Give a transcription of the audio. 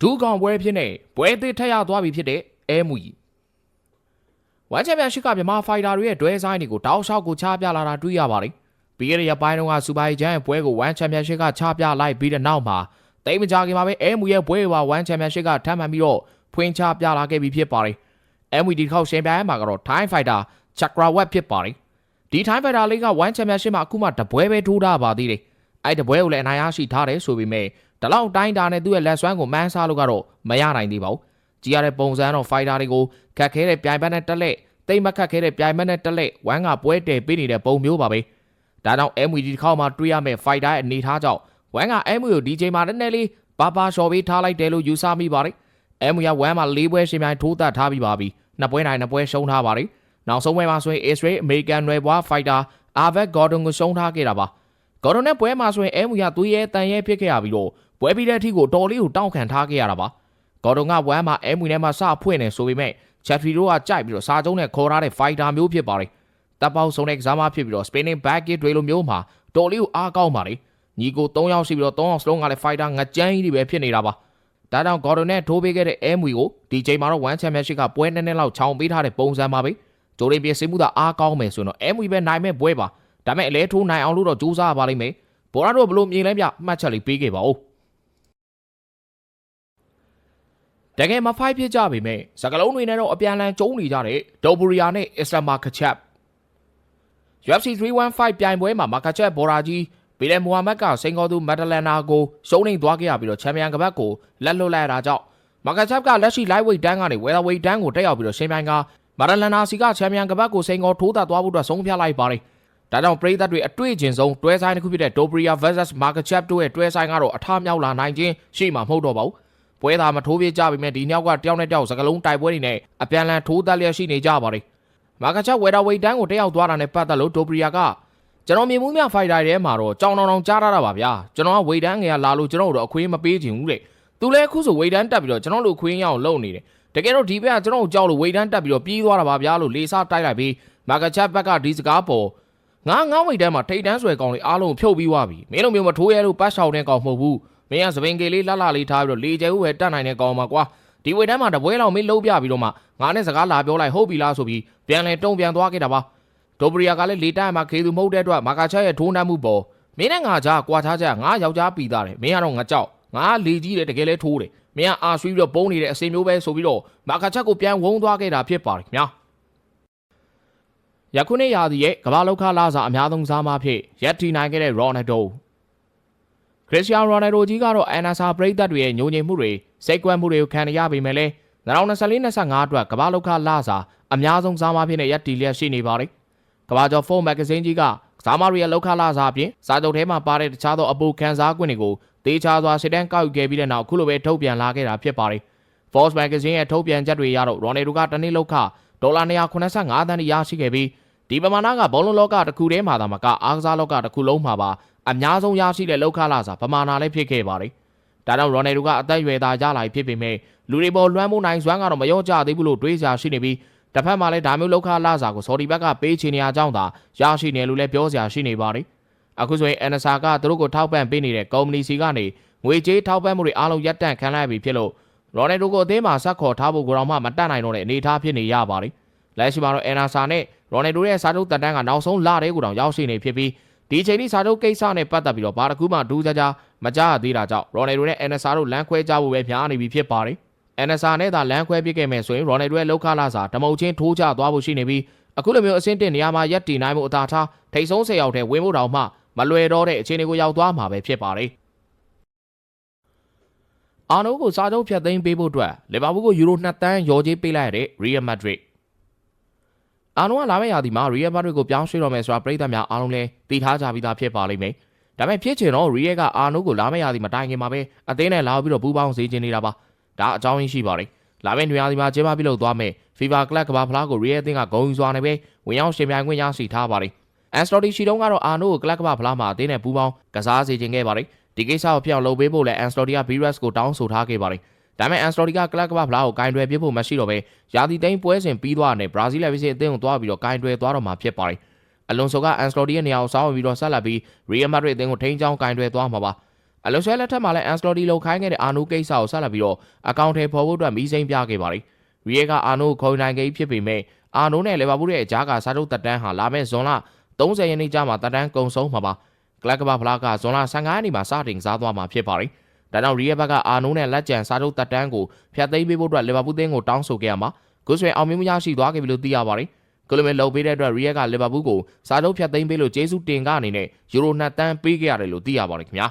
ဒူးကောင်ပွဲဖြစ်နေပွဲသေးထက်ရသွားပြီဖြစ်တဲ့အဲမူကြီးဝမ်ချန်ပီယံရှစ်ကမြန်မာဖိုင်တာတွေရဲ့ဒွဲဆိုင်တွေကိုတောက်လျှောက်ကိုချပြလာတာတွေ့ရပါတယ်ပြီးခဲ့တဲ့ရက်ပိုင်းတုန်းကစူပါဂျန်ရဲ့ပွဲကိုဝမ်ချန်ပီယံရှစ်ကချပြလိုက်ပြီးတဲ့နောက်မှာတိတ်မကြခင်မှာပဲအဲမူရဲ့ပွဲကိုဝမ်ချန်ပီယံရှစ်ကထပ်မံပြီးတော့ဖွင့်ချပြလာခဲ့ပြီးဖြစ်ပါတယ်အဲမူဒီတစ်ခေါက်ရှင်ပြိုင်မှာကတော့ Time Fighter Chakrawat ဖြစ်ပါတယ်ဒီ Time Fighter လေးကဝမ်ချန်ပီယံရှစ်မှာအခုမှတပွဲပဲထိုးထားပါသေးတယ်အဲ့တပွဲကိုလည်းအနိုင်ရရှိထားတယ်ဆိုပေမဲ့ ဒီလောက်တိုင်းတာနဲ့သူ့ရဲ့လက်စွမ်းကိုမန်းစားလို့ကတော့မရနိုင်သေးပါဘူး။ကြည်ရတဲ့ပုံစံတော့ fighter တွေကိုခက်ခဲတဲ့ပြိုင်ဘက်နဲ့တက်လက်တိတ်မခက်ခဲတဲ့ပြိုင်ဘက်နဲ့တက်လက်ဝမ်းကပွဲတည်ပေးနေတဲ့ပုံမျိုးပါပဲ။ဒါကြောင့် MWD ဒီတစ်ခေါက်မှတွေးရမယ့် fighter ရဲ့အနေထားကြောင့်ဝမ်းက MW ကိုဒီချိန်မှာနည်းနည်းလေးပါပါလျှော်ပေးထားလိုက်တယ်လို့ယူဆမိပါတယ်။ MW ကဝမ်းမှာ၄ပွဲရှင်ပြိုင်ထိုးသက်ထားပြီးပါပြီ။နှစ်ပွဲနိုင်နှစ်ပွဲရှုံးထားပါတယ်။နောက်ဆုံးပွဲမှာဆိုရင် Israel American နယ်ပွား fighter Avek Gordon ကိုရှုံးထားခဲ့တာပါ။ Gordon နဲ့ပွဲမှာဆိုရင် MW ကသူ့ရဲ့တန်ရဲဖြစ်ခဲ့ရပြီးတော့ပွဲပြီးတဲ့အထိကိုတော်လေးကိုတောင်းခံထားခဲ့ရတာပါ။ဂေါ်ဒွန်ကဝမ်းမှာအဲမွေနဲ့မှစဖွင့်နေဆိုပေမဲ့ချက်ထရီတို့ကကြိုက်ပြီးတော့စာကြုံးနဲ့ခေါ်ထားတဲ့ fighter မျိုးဖြစ်ပါတယ်။တပ်ပေါင်းဆုံးတဲ့ကစားမဖြစ်ပြီးတော့ spinning back kick တွေလိုမျိုးမှာတော်လေးကိုအားကောင်းပါလေ။ညီကို3ယောက်ရှိပြီးတော့3ယောက်စလုံးကလည်း fighter ငကြမ်းကြီးတွေပဲဖြစ်နေတာပါ။ဒါကြောင့်ဂေါ်ဒွန်နဲ့ထိုးပေးခဲ့တဲ့အဲမွေကိုဒီချိန်မှာတော့ one championship ကပွဲနှစ်နှစ်လောက်ချောင်ပေးထားတဲ့ပုံစံပါပဲ။ဂျိုရင်ပြင်ဆင်မှုသာအားကောင်းမယ်ဆိုတော့အဲမွေပဲနိုင်မဲ့ပွဲပါ။ ဒါပေမဲ့အလဲထိုးနိုင်အောင်လို့တော့ကြိုးစားပါလိမ့်မယ်။ဘောရတို့ဘလို့မြင်လဲပြမှတ်ချက်လေးပေးခဲ့ပါဦး။တကယ်မဖိုက်ဖြစ်ကြပေမဲ့စကလုံးတွေနဲ့တော့အပြန်အလှန်ကျုံးနေကြတဲ့ဒိုဘူရီယာနဲ့အစ္စလာမာခချက် UFC 315ပြိုင်ပွဲမှာမာခချက်ဘော်ရာကြီးဘီလန်မိုဟာမက်ကစိန်ခေါ်သူမက်ဒလန်နာကိုရှုံးနေသွားခဲ့ရပြီးတော့ချန်ပီယံကပတ်ကိုလက်လွတ်လိုက်ရတာကြောင့်မာခချက်ကလက်ရှိ lightweight တန်းကနေ welterweight တန်းကိုတက်ရောက်ပြီးတော့ရှင်ပြိုင်ကမက်ဒလန်နာစီကချန်ပီယံကပတ်ကိုစိန်ခေါ်ထိုးသက်သွားဖို့အတွက်ဆုံးဖြတ်လိုက်ပါတယ် ဒါကြောင့်ပရိသတ်တွေအတွေ့အကြုံဆုံးတွဲဆိုင်တစ်ခုဖြစ်တဲ့ Dobria vs Markachep တို့ရဲ့တွဲဆိုင်ကတော့အထမြောက်လာနိုင်ခြင်းရှိမှာမဟုတ်တော့ပါဘူး။ပွဲသားမထိုးပြကြပေမဲ့ဒီညောက်ကတယောက်နဲ့တယောက်စကလုံးတိုက်ပွဲတွေနဲ့အပြန်လန်ထိုးတက်လျက်ရှိနေကြပါတယ်။ Markachep ဝယ်တာဝိတ်တန်းကိုတက်ရောက်သွားတာနဲ့ပတ်သက်လို့ Dobria ကကျွန်တော်မြင်မှုများဖိုက်တာထဲမှာတော့ကြောင်တောင်တောင်ကြားထားတာပါဗျာ။ကျွန်တော်ကဝိတ်တန်းငယ်ကလာလို့ကျွန်တော်တို့အခွင့်မပေးချင်ဘူးတဲ့။သူလည်းအခုဆိုဝိတ်တန်းတက်ပြီးတော့ကျွန်တော်တို့ခွင့်ရအောင်လုပ်နေတယ်။တကယ်တော့ဒီဘက်ကကျွန်တော်ကြောက်လို့ဝိတ်တန်းတက်ပြီးတော့ပြေးသွားတာပါဗျာလို့လေစားတိုက်လိုက်ပြီး Markachep ဘက်ကဒီစကားပေါ် ငါငောင်းဝိတ်တန်းမှာထိတ်တန်းဆွဲကောင်လေးအားလုံးဖြုတ်ပြီးွားပြီမင်းတို့မျိုးမထိုးရဲလို့ပတ်ရှောင်တဲ့ကောင်မဟုတ်ဘူးမင်းကသပင်ကေလေးလှလှလေးထားပြီးတော့လေကျဲဦးပဲတတ်နိုင်တဲ့ကောင်ပါကွာဒီဝိတ်တန်းမှာတပွဲလောက်မင်းလုံးပြပြီးတော့မှငါနဲ့စကားလာပြောလိုက်ဟုတ်ပြီလားဆိုပြီးပြန်လဲတုံပြန်သွားခဲ့တာပါဒိုဘရီယာကလည်းလေတန်းမှာခေသူမဟုတ်တဲ့အတွက်မာကာချာရဲ့ထိုးနှမ်းမှုပေါ်မင်းနဲ့ငါကြားကွာခြားချက်ငါယောက်ျားပြီးသားတယ်မင်းကတော့ငါကြောက်ငါလေကြီးတယ်တကယ်လဲထိုးတယ်မင်းကအာဆွေးပြီးတော့ပုံနေတဲ့အစင်မျိုးပဲဆိုပြီးတော့မာကာချက်ကိုပြန်ဝုန်းသွားခဲ့တာဖြစ်ပါတယ်ခင်ဗျာ ယခုနှစ်ရာသီရဲ့ကမ္ဘာလောက်ခလာစာအများဆုံးစားမဖြစ်ရက်တီနိုင်ခဲ့တဲ့ရော်နယ်ဒိုခရစ္စယာနိုရိုနယ်ဒိုကြီးကတော့အန်နာဆာပရိသတ်တွေရဲ့ညိုငြင်မှုတွေစိတ်ကွက်မှုတွေကိုခံရပေမဲ့လည်း2024-25အတွက်ကမ္ဘာလောက်ခလာစာအများဆုံးစားမဖြစ်တဲ့ရက်တီလျက်ရှိနေပါတယ်ကမ္ဘာကျော်ဖုန်းမဂ္ဂဇင်းကြီးကစားမတွေရဲ့လောက်ခလာစာအပြင်စာချုပ်ထဲမှာပါတဲ့တခြားသောအပူခံစား권တွေကိုတေချာစွာစစ်တမ်းကောက်ယူခဲ့ပြီးတဲ့နောက်အခုလိုပဲထုတ်ပြန်လာခဲ့တာဖြစ်ပါတယ် Forbes Magazine ရဲ့ထုတ်ပြန်ချက်တွေအရတော့ရိုနယ်ဒိုကတနေ့လောက်ခဒေါ်လာ285သန်းရရှိခဲ့ပြီး ဒီပမာဏကဘောလုံးလောကတစ်ခုတည်းမှာသာမကအားကစားလောကတစ်ခုလုံးမှာပါအများဆုံးရရှိတဲ့လောက်ခလာစာပမာဏလည်းဖြစ်ခဲ့ပါတယ်။ဒါကြောင့်ရိုနယ်ဒိုကအသက်အရွယ်သားရလာဖြစ်ပေမဲ့လူတွေပေါ်လွှမ်းမိုးနိုင်စွမ်းကတော့မရောကြသေးဘူးလို့တွေးကြရှိနေပြီးတစ်ဖက်မှာလည်းဒါမျိုးလောက်ခလာစာကိုစော်ဒီဘက်ကပေးချင်နေရကြောင်းသာရရှိနေလို့လည်းပြောစရာရှိနေပါတယ်။အခုဆိုရင် NSA ကသူတို့ကိုထောက်ပံ့ပေးနေတဲ့ကုမ္ပဏီစီကနေငွေကြေးထောက်ပံ့မှုတွေအားလုံးရပ်တန့်ခံလိုက်ပြီဖြစ်လို့ရိုနယ်ဒိုကိုအသင်းမှာဆက်ခေါ်ထားဖို့ကိုတော့မှမတတ်နိုင်တော့တဲ့အနေအထားဖြစ်နေရပါတယ်။ လက်ရှိမှာတော့ NSA နဲ့ရိုနယ်ဒိုရဲ့စာချုပ်တက်တန်းကနောက်ဆုံးလတဲ့ကိုတောင်ရောက်ရှိနေဖြစ်ပြီးဒီချိန်ထိစာချုပ်ကိစ္စနဲ့ပတ်သက်ပြီးတော့ဘာတစ်ခုမှဒူးကြကြမကြရသေးတာကြောင့်ရိုနယ်ဒိုနဲ့ NSA တို့လမ်းခွဲကြဖို့ပဲများနေပြီဖြစ်ပါတယ်။ NSA နဲ့သာလမ်းခွဲပြစ်ခဲ့မယ်ဆိုရင်ရိုနယ်ဒိုရဲ့လောက်ခလာစာဓမုံချင်းထိုးချသွားဖို့ရှိနေပြီးအခုလိုမျိုးအဆင့်တင်နေရာမှာရက်တည်နိုင်မှုအသာထားထိတ်ဆုံး၁၀ယောက်ထဲဝင်ဖို့တောင်မှမလွယ်တော့တဲ့အခြေအနေကိုရောက်သွားမှာပဲဖြစ်ပါတယ်။အာနိုကိုစားချုပ်ဖြတ်သိမ်းပေးဖို့အတွက်လီဗာပူးကိုယူရို2တန်းရော်ကြေးပေးလိုက်ရတဲ့ရီယယ်မက်ဒရစ် အာနိုကလာမယ့်ရာသီမှာရီယယ်မက်ဒရစ်ကိုပြောင်းရွှေ့တော့မယ်ဆိုတာပြည်သက်များအားလုံးလည်းသိထားကြပြီးသားဖြစ်ပါလိမ့်မယ်။ဒါပေမဲ့ဖြစ်ချင်တော့ရီယယ်ကအာနိုကိုလာမယ့်ရာသီမှာတိုင်ခင်မှာပဲအသင်းနဲ့လာပြီးတော့ပူးပေါင်းစေချင်နေတာပါ။ဒါအကြောင်းရင်းရှိပါတယ်။လာမယ့်နေရာဒီမှာကျင်းပပြုလုပ်သွားမယ်။ FIFA Club ကဘာဖလားကိုရီယယ်အသင်းကဂုဏ်ယူစွာနဲ့ပဲဝင်ရောက်ရှင်ပြိုင်ခွင့်ရရှိထားပါတယ်။အန်စတော်တီရှိတုန်းကတော့အာနိုကိုကလပ်ကဘာဖလားမှာအသင်းနဲ့ပူးပေါင်းကစားစေချင်ခဲ့ပါတယ်။ဒီကိစ္စကိုပြောင်းလုပ်ပေးဖို့လည်းအန်စတော်တီက VRS ကိုတောင်းဆိုထားခဲ့ပါတယ်။ ဒါပေမဲ့အန်စတော်တီကကလပ်ကဘာဖလားကိုကင်တွယ်ပြဖို့မရှိတော့ပဲယာတီသိန်းပွဲစဉ်ပြီးသွားတဲ့ဘရာဇီးလက်ဗီစီအသင်းကိုတွားပြီးတော့ကင်တွယ်သွားတော့မှာဖြစ်ပါတယ်။အလွန်ဆိုကအန်စတော်တီရဲ့နေရာကိုစောင်းပြီးတော့ဆက်လက်ပြီးရီယယ်မက်ဒရစ်အသင်းကိုထိန်းချောင်းကင်တွယ်သွားမှာပါ။အလွန်ဆွဲလက်ထက်မှာလည်းအန်စလော်တီလုံခိုင်းခဲ့တဲ့အာနိုကိစ္စကိုဆက်လက်ပြီးတော့အကောင့်ထဲပေါ်ဖို့အတွက်မီးစိမ်းပြခဲ့ပါတယ်ရီယက်ကာအာနိုကိုခေါ်နိုင်ခဲ့ဖြစ်ပေမဲ့အာနိုနဲ့လီဗာပူးရဲ့အကြားကစားထုတ်တက်တန်းဟာလာမယ့်ဇွန်လ30ရက်နေ့ကျမှတက်တန်းကုန်ဆုံးမှာပါကလပ်ကဘာဖလားကဇွန်လ15ရက်နေ့မှာစတင်စားသွားမှာဖြစ်ပါတယ် ဒါကြောင့်ရီယက်ဘက်ကအာနိုနဲ့လက်ကျန်စားထုတ်တက်တန်းကိုဖျက်သိမ်းပေးဖို့အတွက်လီဗာပူးသင်းကိုတောင်းဆိုခဲ့ရမှာခုဆိုရင်အောင်မြင်မှုရရှိသွားခဲ့ပြီလို့သိရပါတယ်ကလိုမီလုံပေးတဲ့အတွက်ရီယက်ကလီဗာပူးကိုစားထုတ်ဖျက်သိမ်းပေးလို့ဂျေဆုတင်ကအနေနဲ့ယူရို2တန်းပေးခဲ့ရတယ်လို့သိရပါတယ်ခင်ဗျာ